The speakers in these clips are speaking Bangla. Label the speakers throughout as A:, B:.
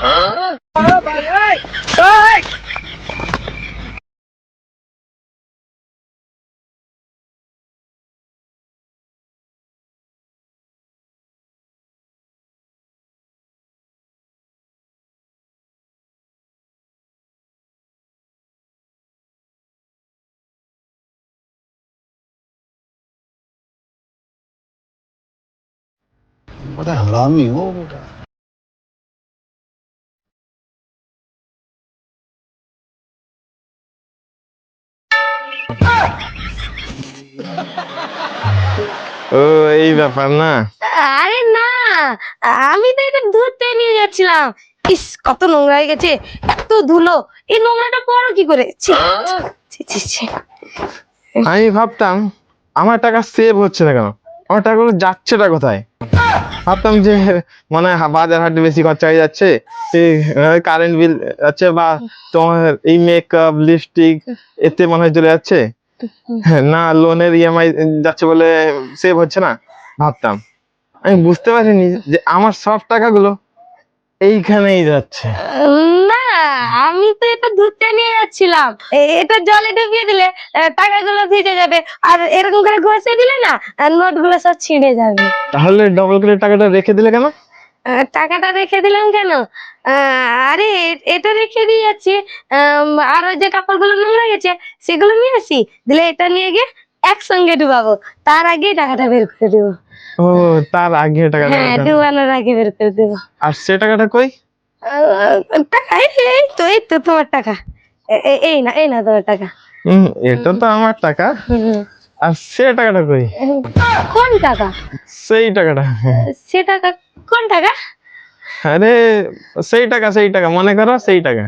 A: 啊！啊！把来，来！我带上老米，我。
B: ও এই ব্যাপার না।
C: আরে না আমি তো এটা ধুতে নিয়ে যাচ্ছিলাম। ইস কত নোংরা হয়ে গেছে এত ধুলো। এই নোংরাটা পড়ো কি করে।
B: আমি ভাবতাম আমার টাকা সেভ হচ্ছে না কেন? আমার টাকাগুলো যাচ্ছেটা কোথায়? ভাবতাম যে মনে হয় বাজার হাটে বেশি খরচা হয়ে যাচ্ছে। কারেন্ট বিল যাচ্ছে বা তোমার এই মেকআপ লিপস্টিক এতে মনে হয় চলে যাচ্ছে। হ্যাঁ, না লোনের ইএমআই যাচ্ছে বলে সেভ হচ্ছে না ভাবতাম। আমি বুঝতে পারিনি যে আমার সব টাকাগুলো এইখানেই যাচ্ছে।
C: না আমি তো এটা ধুতে নিয়ে যাচ্ছিলাম। এটা জলে ডুবিয়ে দিলে আহ, টাকাগুলো ভিজে যাবে। আর এরকম করে ঘষে দিলে না নোটগুলো সব ছিঁড়ে যাবে।
B: তাহলে ডবল করে টাকাটা রেখে দিলে কেন?
C: টাকাটা রেখে দিলাম কেন? আরে এটা রেখে দিয়ে যাচ্ছি আর ওই যে কাপড়গুলো নোংরা গেছে সেগুলো নিয়ে আসি। দিলে এটা নিয়ে গিয়ে একসঙ্গে ডুবাবো। তার আগে টাকাটা বের করে দেবো।
B: ও তার আগে টাকাটা
C: হ্যাঁ ডুবানোর আগে বের করে দেবো।
B: আর সে টাকাটা কই?
C: টাকা এই এই তো এই তো তোমার টাকা। এই না এই না তোমার টাকা।
B: হুম এটা তো আমার টাকা। আর সে টাকাটা কই?
C: কোন টাকা?
B: সেই টাকাটা।
C: সে টাকা কোন টাকা?
B: আরে সেই টাকা সেই টাকা মনে করো সেই টাকা।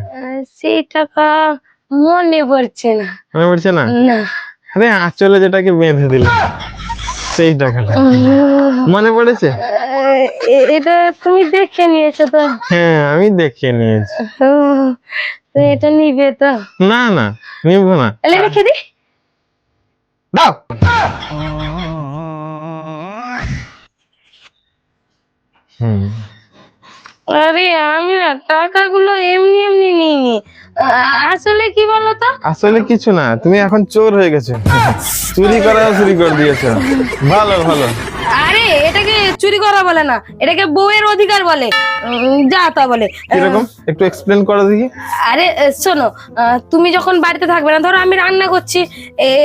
C: সেই টাকা মনে পড়ছে না।
B: মনে পড়ছে না?
C: না।
B: আরে আঁচলে যেটাকে বেঁধে দিল সেই টাকাটা। মনে পড়েছে?
C: এটা তুমি দেখে নিয়েছো তো?
B: হ্যাঁ আমি দেখে নিয়েছি।
C: তো এটা নিবে তো?
B: না না নিব না।
C: তাহলে রেখে দি
B: দাও।
C: আরে আমি না টাকাগুলো এমনি এমনি নিইনি। আসলে কি বলতো?
B: আসলে কিছু না তুমি এখন চোর হয়ে গেছো। চুরি করা চুরি করে দিয়েছ। ভালো ভালো।
C: আরে এটাকে চুরি করা বলে না এটাকে বউয়ের অধিকার বলে যা তা বলে।
B: কীরকম? একটু এক্সপ্লেন করো দেখি।
C: আরে শোনো তুমি যখন বাড়িতে থাকবে না ধরো আমি রান্না করছি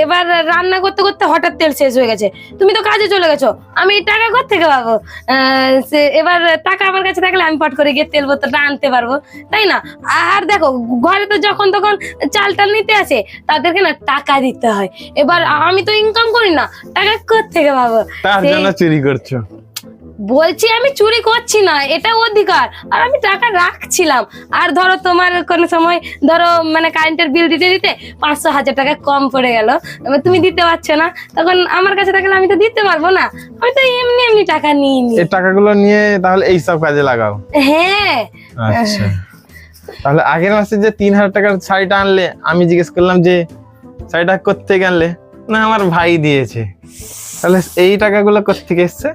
C: এবার রান্না করতে করতে হঠাৎ তেল শেষ হয়ে গেছে। তুমি তো কাজে চলে গেছো আমি টাকা কোথা থেকে পাবো? এবার টাকা আমার কাছে থাকলে আমি পট করে গিয়ে তেল বোতলটা আনতে পারব তাই না? আর দেখো ঘরে তো যখন তখন চাল টাল নিতে আসে তাদেরকে না টাকা দিতে হয়। এবার আমি তো ইনকাম করি না টাকা কোথা থেকে পাবো?
B: তার জন্য চুরি করছ।
C: বলছি আমি চুরি করছি না এটা অধিকার। আর আমি টাকা রাখছিলাম। আর ধরো তোমার কোন সময় ধরো মানে কারেন্টের বিল দিতে দিতে পাঁচশো হাজার টাকা কম পড়ে গেল। এবার তুমি দিতে পারছ না তখন আমার কাছে থাকলে আমি তো দিতে পারব না। আমি তো এমনি এমনি টাকা নিই নি
B: এই টাকাগুলো নিয়ে তাহলে এই সব কাজে লাগাও।
C: হ্যাঁ।
B: আচ্ছা। তাহলে আগের মাসে যে তিন হাজার টাকার শাড়িটা আনলে, আমি জিজ্ঞেস করলাম যে, শাড়িটা কোথেকে আনলে? না, আমার ভাই দিয়েছে। তাহলে এই টাকাগুলো কোথেকে এসছে?